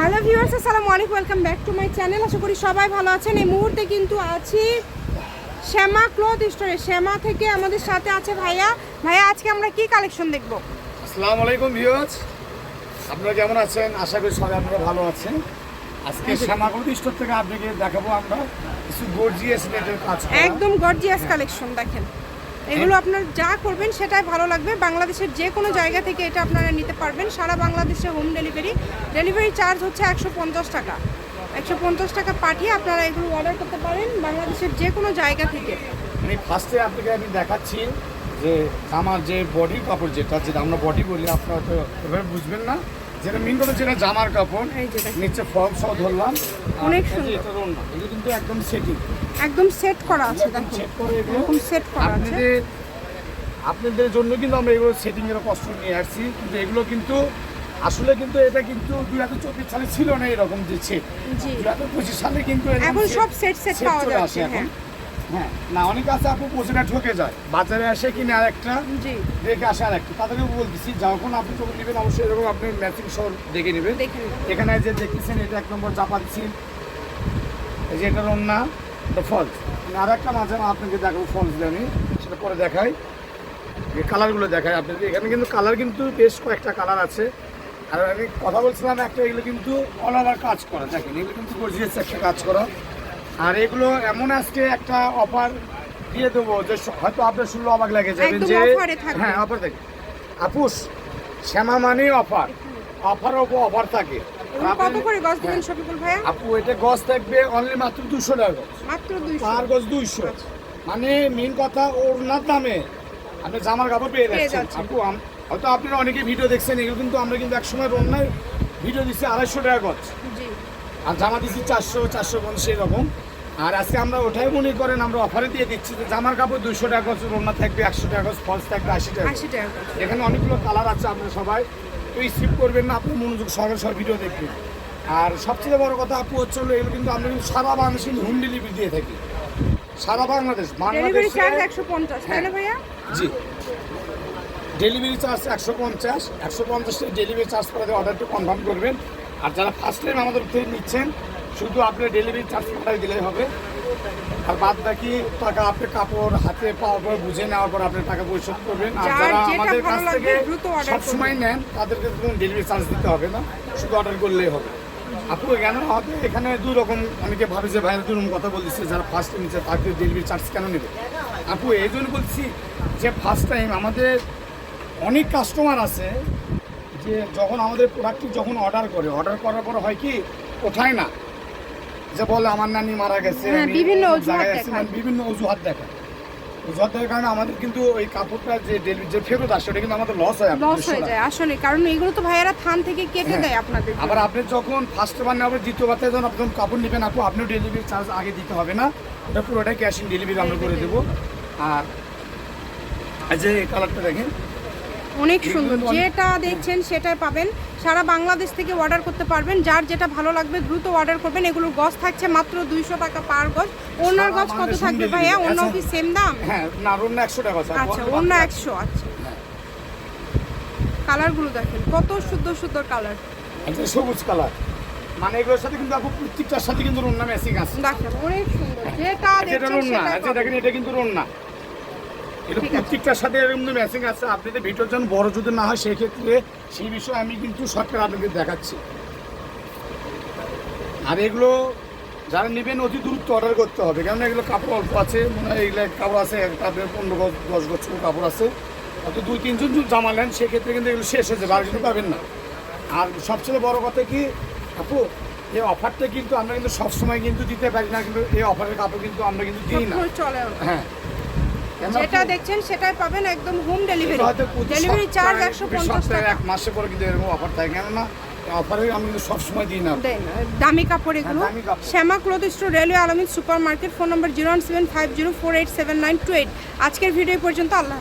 Hello viewers আসসালামু আলাইকুম welcome back to my channel. আশা করি সবাই ভালো আছেন। এই মুহূর্তে কিন্তু আছি শ্যামা ক্লথ স্টোরে। শ্যামা থেকে আমাদের সাথে আছে ভাইয়া। ভাইয়া আজকে আমরা কি কালেকশন দেখব? আসসালামু আলাইকুম ভিউয়ার্স। আপনারা কেমন আছেন? আশা করি সবাই আপনারা ভালো আছেন। আজকে শ্যামাগতি স্টোর থেকে আপনাকে দেখাবো আমরা কিছু গর্জিয়াস রেটের কাজ একদম গর্জিয়াস কালেকশন দেখেন। এগুলো আপনার যা করবেন সেটাই ভালো লাগবে। বাংলাদেশের যে কোনো জায়গা থেকে এটা আপনারা নিতে পারবেন। সারা বাংলাদেশে হোম ডেলিভারি ডেলিভারি চার্জ হচ্ছে একশো পঞ্চাশ টাকা। একশো পঞ্চাশ টাকা পাঠিয়ে আপনারা এগুলো অর্ডার করতে পারেন বাংলাদেশের যে কোনো জায়গা থেকে। আমি ফার্স্টে আপনাকে আমি দেখাচ্ছি যে আমার যে বডি কাপড় যেটা যেটা আমরা বডি বলি আপনারা তো এভাবে বুঝবেন না। যেটা মিন করে যেটা জামার কাপড়। নিচে ফর্ম সহ ধরলাম। অনেক সুন্দর। এটা এগুলো কিন্তু একদম সেটিং একদম সেট করা আছে দেখুন সেট করে এরকম সেট করা আছে। আপনাদের জন্য কিন্তু আমরা এগুলো সেটিং এর কষ্ট নিয়ে আসছি কিন্তু এগুলো কিন্তু আসলে কিন্তু এটা কিন্তু দুই হাজার চব্বিশ সালে ছিল না এরকম যে সেট জি। দুই হাজার পঁচিশ সালে কিন্তু এখন সব সেট সেট পাওয়া যাচ্ছে আসে এখন। হ্যাঁ। হ্যাঁ না অনেক আছে আপু পঁচিশটা ঠকে যায়। বাজারে আসে কিনে আরেকটা জি। দেখে আসে আরেকটা। তাদেরকে বলতেছি যখন আপনি যখন নেবেন অবশ্যই এরকম আপনি ম্যাচিং সহ দেখে নেবেন। এখানে যে দেখতেছেন এটা এক নম্বর জাপাচ্ছি এই যে এটার অন্যা এটা ফলস আর একটা মাঝে আপনাকে দেখাবো ফলস আমি। সেটা পরে দেখাই। এই কালারগুলো দেখাই আপনাকে। এখানে কিন্তু কালার কিন্তু বেশ কয়েকটা কালার আছে। আর আমি কথা বলছিলাম একটা এগুলো কিন্তু অল ওভার কাজ করা। দেখেন এগুলো কিন্তু গর্জিয়াস একটা কাজ করা। আর এগুলো এমন আজকে একটা অফার দিয়ে দেবো যে হয়তো আপনার শুনলে অবাক লাগে যাবেন যে। হ্যাঁ অফার থাকে আপুস শ্যামা মানে অফার অফারের ওপর অফার থাকে। কত করে গজ দিবেন শফিকুল ভাইয়া? আপু এটা গজ থাকবে অনলি মাত্র দুশো টাকা। মাত্র দুইশো। পার গজ দুইশো। মানে মেন কথা ওনার দামে আপনি জামার কাপড় পেয়ে যাচ্ছেন। আপু হয়তো আপনারা অনেকে ভিডিও দেখছেন এগুলো কিন্তু আমরা কিন্তু একসময় অন্যায় ভিডিও দিচ্ছি আড়াইশো টাকা গজ। আর জামা দিচ্ছি চারশো চারশো পঞ্চাশ এরকম। আর আজকে আমরা ওঠাই মনে করেন আমরা অফারে দিয়ে দিচ্ছি যে জামার কাপড় দুশো টাকা গজ রোনা থাকবে একশো টাকা গজ ফলস থাকবে আশি টাকা। এখানে অনেকগুলো কালার আছে আপনারা সবাই। স্কিপ করবেন না আপনি মনোযোগ সহকারে সব ভিডিও দেখবেন। আর সবচেয়ে বড় কথা আপু হচ্ছে হলো এগুলো কিন্তু আমরা কিন্তু সারা বাংলাদেশে হোম ডেলিভারি দিয়ে থাকি। সারা বাংলাদেশ বাংলাদেশে ভাইয়া? জি। ডেলিভারি চার্জ একশো পঞ্চাশ একশো পঞ্চাশ ডেলিভারি চার্জ করে অর্ডারটা কনফার্ম করবেন। আর যারা ফার্স্ট টাইম আমাদের থেকে নিচ্ছেন শুধু আপনি ডেলিভারি চার্জ পাঠাই দিলেই হবে। আর বাদ বাকি টাকা আপনি কাপড় হাতে পাওয়ার পর বুঝে নেওয়ার পর আপনি টাকা পরিশোধ করবেন। আর যারা আমাদের কাছ থেকে দ্রুত order সব সময় নেন তাদেরকে কোনো ডেলিভারি চার্জ দিতে হবে না শুধু অর্ডার করলেই হবে। আপু কেন হবে এখানে দুই রকম অনেকে ভাবে যে ভাইয়ের দুই রকম কথা বলতেছে যারা ফার্স্ট টাইম নিচ্ছে তাদের ডেলিভারি চার্জ কেন নেবে? আপু এই জন্য বলছি যে ফার্স্ট টাইম আমাদের অনেক কাস্টমার আছে যে যখন আমাদের প্রোডাক্টটি যখন অর্ডার করে অর্ডার করার পর হয় কি কোথায় না। যে বলে আমার নানি মারা গেছে হ্যাঁ, বিভিন্ন অজুহাত দেখায়। মানে বিভিন্ন অজুহাত দেখায়। অজুহাত দেখার কারণে আমাদের কিন্তু ওই কাপড়টা যে ডেলি- যে ফেরত আসে ওটা কিন্তু আমাদের লস হয় লস হয়ে যায় আসলে। কারণ এগুলো তো ভাইয়ারা থান থেকে কেটে হ্যাঁ। দেয় আপনাদের আবার আপনি যখন ফার্স্ট বার নেবেন দ্বিতীয়বার যখন আপনি যখন কাপড় নেবেন আপু আপনিও ডেলিভারি চার্জ আগে দিতে হবে না? ওটা পুরোটাই ক্যাশ ইন ডেলিভারি আমরা করে দেবো। আর যে কালারটা দেখেন অনেক সুন্দর। যেটা দেখছেন সেটাই পাবেন। সারা বাংলাদেশ থেকে অর্ডার করতে পারবেন। যার যেটা ভালো লাগবে দ্রুত অর্ডার করবেন। এগুলোর গজ থাকছে মাত্র দুইশো টাকা পার গজ ওনার গজ কত থাকবে ভাইয়া? অন্য আচ্ছা। কি সেম দাম? আচ্ছা অন্য একশো আচ্ছা হ্যাঁ। কালারগুলো দেখেন কত সুন্দর সুন্দর কালার। সবুজ কালার। মানে এগুলোর সাথে কিন্তু আপু প্রত্যেকটার সাথে কিন্তু রন্না ম্যাচিং আছে। দেখেন অনেক সুন্দর। যেটা রন্না আচ্ছা দেখেন এটা কিন্তু রন্না। এটা প্রত্যেকটার সাথে এরকম ম্যাচিং আছে। আপনি তো ভিডিওর জন্য বড় যদি না হয় সেই ক্ষেত্রে সেই বিষয়ে আমি কিন্তু সরকার আপনাকে দেখাচ্ছি। আর এগুলো যারা নেবেন অতি দ্রুত অর্ডার করতে হবে। কারণ এগুলো কাপড় অল্প আছে মনে হয় এগুলো কাপড় আছে তাদের পনেরো গজ দশ গজ কাপড় আছে। হয়তো দুই তিনজন জামা নেন সেক্ষেত্রে কিন্তু এগুলো শেষ হয়ে যাবে আর কিন্তু পাবেন না। আর সবচেয়ে বড় কথা কি আপু এই অফারটা কিন্তু আমরা কিন্তু সবসময় কিন্তু দিতে পারি না কিন্তু এই অফারের কাপড় কিন্তু আমরা কিন্তু দিই না। হ্যাঁ। যেটা দেখছেন সেটাই পাবেন একদম হোম ডেলিভারি ডেলিভারি চার্জ একশো পঞ্চাশ টাকা। এক মাসে পরে কিন্তু এরকম অফার থাকে। কেননা অফারে আমি কিন্তু সবসময় দিই না। দামি কাপড় এগুলো। হ্যাঁ, কাপড়। Shyama cloth store railway Almin super market phone number zero one seven five zero four eight seven nine two eight. আজকের ভিডিও পর্যন্ত। আল্লাহ